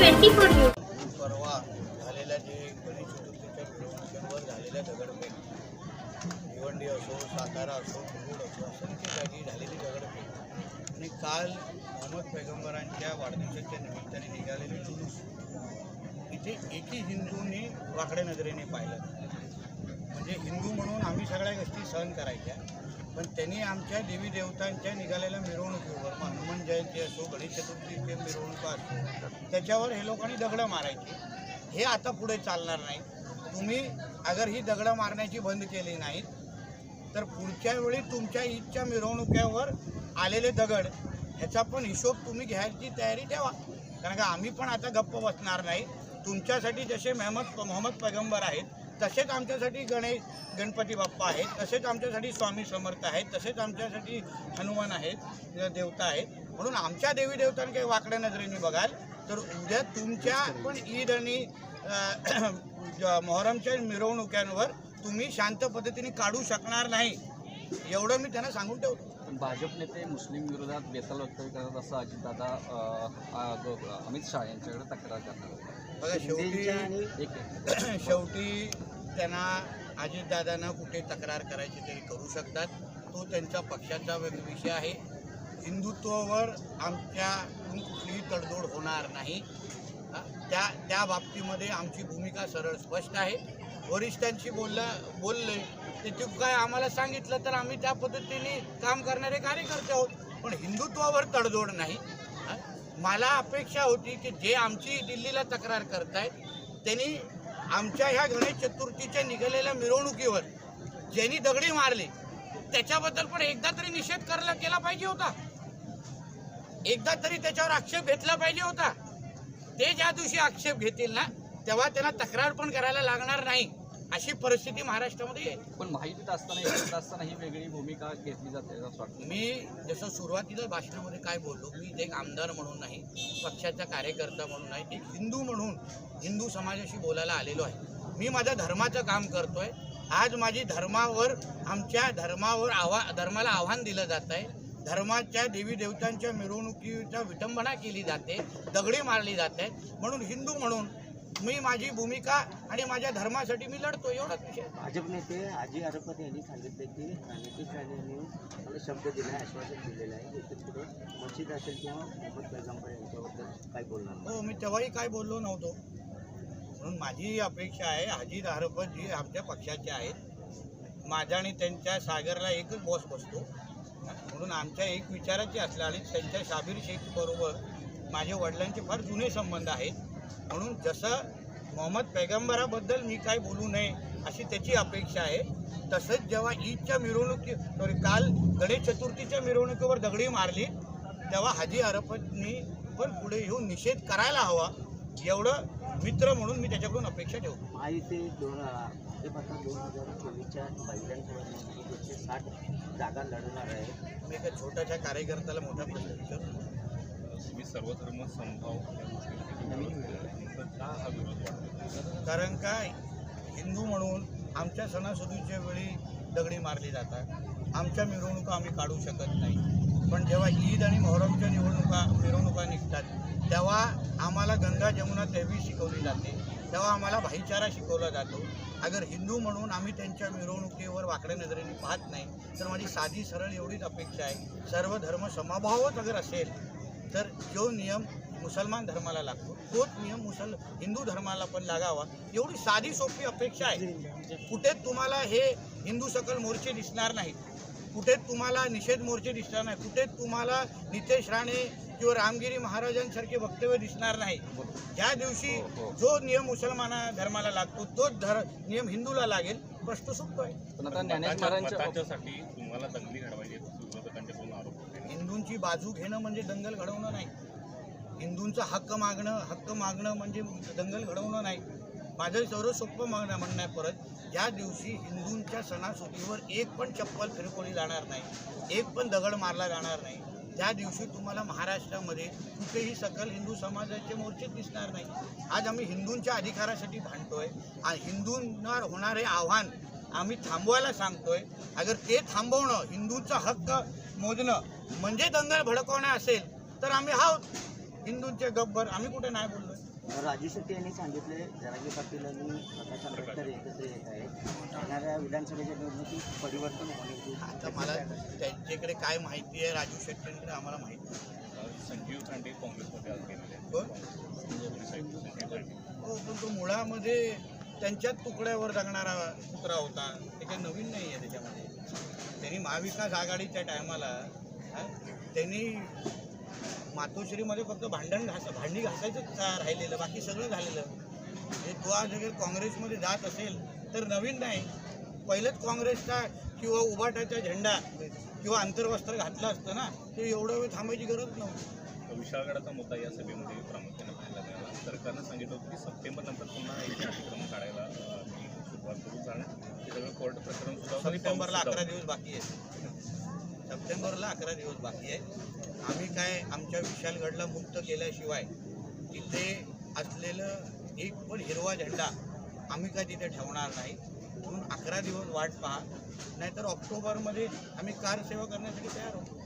Twenty four news. परवा झालेल्या जे गणेश चतुर्थीच्या मिरवणुकीवर झालेल्या दगडफेक भिवंडी असो सातारा असो मुरुड असो असंख्य जागी झालेली दगडफेक. आणि काल मोहम्मद पैगंबरांच्या वाढदिवसाच्या निमित्ताने निघालेले जुलूस इथे एकही हिंदूंनी वाकड्या नजरेने पाहिलं. म्हणजे हिंदू म्हणून आम्ही सगळ्या गोष्टी सहन करायच्या. पण त्यांनी आमच्या देवी देवतांच्या निघालेल्या मिरवणुकीवर मग हनुमान जयंती असो गणेश चतुर्थीचे मिरवणुका असो त्याच्यावर हे लोकांनी दगडं मारायची. हे आता पुढे चालणार नाही. तुम्ही अगर ही दगडं मारण्याची बंद केली नाहीत तर पुढच्या वेळी तुमच्या ईदच्या मिरवणुकीवर आलेले दगड ह्याचा पण हिशोब तुम्ही घ्यायची तयारी ठेवा. कारण का आम्ही पण आता गप्प बसणार नाही. तुमच्यासाठी जसे मेहमद मोहम्मद पैगंबर आहेत तसेच आमच्यासाठी गणेश गणपती बाप्पा आहेत. तसेच आमच्यासाठी स्वामी समर्थ आहेत. तसेच आमच्यासाठी हनुमान आहेत देवता आहेत. म्हणून आमच्या देवी देवतांना काही वाकड्या नजरेने बघाल. तर उद्या तुमच्या पण ईद आणि मोहरमच्या मिरवणुक्यांवर तुम्ही शांत पद्धतीने काढू शकणार नाही. एवढं मी त्यांना सांगून ठेवतो. भाजप नेते मुस्लिम विरोधात बेताल वक्तव्य करत असं अजितदादा अमित शहा यांच्याकडे तक्रार करणार बघा शेवटी. शेवटी त्यांना अजितदादांना कुठे तक्रार करायची तरी करू शकतात. तो त्यांच्या पक्षाचा विषय आहे. हिंदुत्वावर आमच्याकडून कुठलीही तडजोड होणार नाही. त्या त्या बाबतीमध्ये आमची भूमिका सरळ स्पष्ट आहे. वरिष्ठांशी बोलला बोलले ते ते काय आम्हाला सांगितलं तर आम्ही त्या पद्धतीने काम करणारे कार्यकर्ते आहोत. पण हिंदुत्वावर तडजोड नाही. मला अपेक्षा होती की जे आमची दिल्लीला तक्रार करतायत त्यांनी आमच्या ह्या गणेश चतुर्थीच्या निघालेल्या मिरवणुकीवर ज्यांनी दगडी मारली त्याच्याबद्दल पण एकदा तरी निषेध करला केला पाहिजे होता. एकदा तरी त्याच्यावर आक्षेप घेतला पाहिजे होता. ते ज्या दिवशी आक्षेप घेतील ना तेव्हा त्यांना तक्रार पण करायला लागणार नाही. अशी परिस्थिती महाराष्ट्रामध्ये येईल पण माहितीत असताना एकत्र असताना ही वेगळी भूमिका घेतली जाते असं वाटतं. मी जसं सुरुवातीला भाषणामध्ये काय बोललो मी एक आमदार म्हणून नाही पक्षाचा कार्यकर्ता म्हणून नाही एक हिंदू म्हणून हिंदू समाजाशी बोलायला आलेलो आहे. मी माझ्या धर्माचं काम करतोय. आज माझी धर्मावर आमच्या धर्मावर आव्हा धर्माला आव्हान दिलं जात आहे. धर्माच्या देवी देवतांच्या मिरवणुकीचा विटंबना केली जाते दगडी मारली जाते म्हणून हिंदू म्हणून मी माझी भूमिका आणि माझ्या धर्मासाठी मी लढतो एवढाच विषय भाजप नेते आजी आरोपत यांनी सांगितले की नितीश राणे यांनी मला शब्द दिला आहे आश्वासन दिलेलं आहे. पुढे मस्जिद असेल किंवा मोहम्मद पैगंबर यांच्याबद्दल काय बोलणार. हो मी तेव्हाही काय बोललो नव्हतो. म्हणून माझी अपेक्षा आहे अजित आरोपत जी आमच्या पक्षाचे आहेत माझा आणि त्यांच्या सागरला एकच बॉस बसतो. म्हणून आमच्या एक विचाराची असल्या आणि त्यांच्या शाबीर शेख बरोबर माझ्या वडिलांचे फार जुने संबंध आहेत. म्हणून जसं मोहम्मद पैगंबराबद्दल मी काय बोलू नये अशी त्याची अपेक्षा आहे तसंच जेव्हा ईदच्या मिरवणुकी सॉरी काल गणेश चतुर्थीच्या मिरवणुकीवर दगडी मारली तेव्हा हाजी अरफतनी पण पुढे येऊन निषेध करायला हवा एवढं मित्र म्हणून मी त्याच्याकडून अपेक्षा ठेवतो. महायुती दोन दोन हजार चोवीसच्या साठ जागा लढवणार आहे. मी एका छोट्याशा कार्यकर्त्याला मोठा प्रश्न विचारतो. मी सर्वधर्म समभाव या गोष्टीसाठी का हा विरोध वाटतो कारण काय? हिंदू म्हणून आमच्या सणासुदीच्या वेळी दगडी मारली जातात. आमच्या मिरवणुका आम्ही काढू शकत नाही. पण जेव्हा ईद आणि मोहरमच्या निवडणुका मिरवणुका निघतात तेव्हा आम्हाला गंगा जमुना देवी शिकवली जाते. तेव्हा आम्हाला भाईचारा शिकवला जातो. अगर हिंदू म्हणून आम्ही त्यांच्या मिरवणुकीवर वाकड्या नजरेने पाहत नाही तर माझी साधी सरळ एवढीच अपेक्षा आहे. सर्व धर्म समभावच अगर असेल तर जो नियम मुसलमान धर्माला लागतो तोच नियम मुसल हिंदू धर्माला पण लागावा. एवढी साधी सोपी अपेक्षा आहे. कुठे तुम्हाला हे हिंदू सकल मोर्चे दिसणार नाहीत. कुठे तुम्हाला निषेध मोर्चे दिसणार नाही कुठे तुम्हाला नितेश राणे किंवा रामगिरी महाराजांसारखे वक्तव्य दिसणार नाही ज्या दिवशी जो नियम मुसलमान धर्माला लागतो तोच धर नियम हिंदूला लागेल. प्रश्न सुटतोय. तुम्हाला दंगली घडवायची आहेत, असं विरोधकांचे दोन आरोप होते हिंदूंची बाजू घेणं म्हणजे दंगल घडवणं नाही. हिंदूंचा हक्क मागणं हक्क मागणं म्हणजे दंगल घडवणं नाही. माझं सर्व सोपं मागणं म्हणणं आहे परत. या दिवशी हिंदूंच्या सणासुदीवर एक पण चप्पल फिरकोळी जाणार नाही. एक पण दगड मारला जाणार नाही. त्या दिवशी तुम्हाला महाराष्ट्रामध्ये कुठेही सकल हिंदू समाजाचे मोर्चे दिसणार नाही. आज आम्ही हिंदूंच्या अधिकारासाठी भांडतोय. आणि हिंदूंना होणारे आव्हान आम्ही थांबवायला सांगतोय. अगर ते थांबवणं हिंदूंचा हक्क मोजणं म्हणजे दंगल भडकवणं असेल तर आम्ही आहोत हिंदूंचे गब्बर आम्ही कुठे नाही बोललो. राजू शेट्टी यांनी सांगितले जरांगे पाटील आणि प्रकाश आंबेडकर एकत्र येत आहेत. येणाऱ्या विधानसभेच्या निवडणुकीत परिवर्तन होण्याची आता मला त्यांच्याकडे काय माहिती आहे राजू शेट्टींकडे आम्हाला माहिती संजीव तांडे काँग्रेसमध्ये आज गेलेले हो पण तो मुळामध्ये त्यांच्याच तुकड्यावर जगणारा कुत्रा होता. ते काही नवीन नाही आहे त्याच्यामध्ये. त्यांनी महाविकास आघाडीच्या टायमाला त्यांनी मातोश्रीमध्ये फक्त भांडण घास भांडी घासायचं का राहिलेलं बाकी सगळं झालेलं. म्हणजे तो आज अगर काँग्रेसमध्ये जात असेल तर नवीन नाही. पहिलंच काँग्रेसचा किंवा उभाटाचा झेंडा किंवा आंतरवस्त्र घातलं असतं ना ते एवढं वेळ थांबायची गरज नव्हती. विशाळगडाचा मुद्दा या सभेमध्ये प्रामुख्याने पाहायला मिळाला. सरकारनं सांगितलं होतं की सप्टेंबर नंतर पुन्हा एक अतिक्रमण काढायला सुरुवात करू कारण सगळं कोर्ट प्रकरण सुद्धा सप्टेंबरला अकरा. दिवस बाकी आहे सप्टेंबरला अकरा दिवस बाकी आहे. आम्ही काय आमच्या विशालगडला मुक्त केल्याशिवाय तिथे असलेलं एक पण हिरवा झेंडा आम्ही काय तिथे ठेवणार नाही. म्हणून अकरा दिवस वाट पहा. नाहीतर ऑक्टोबरमध्ये आम्ही कार सेवा करण्यासाठी तयार होतो.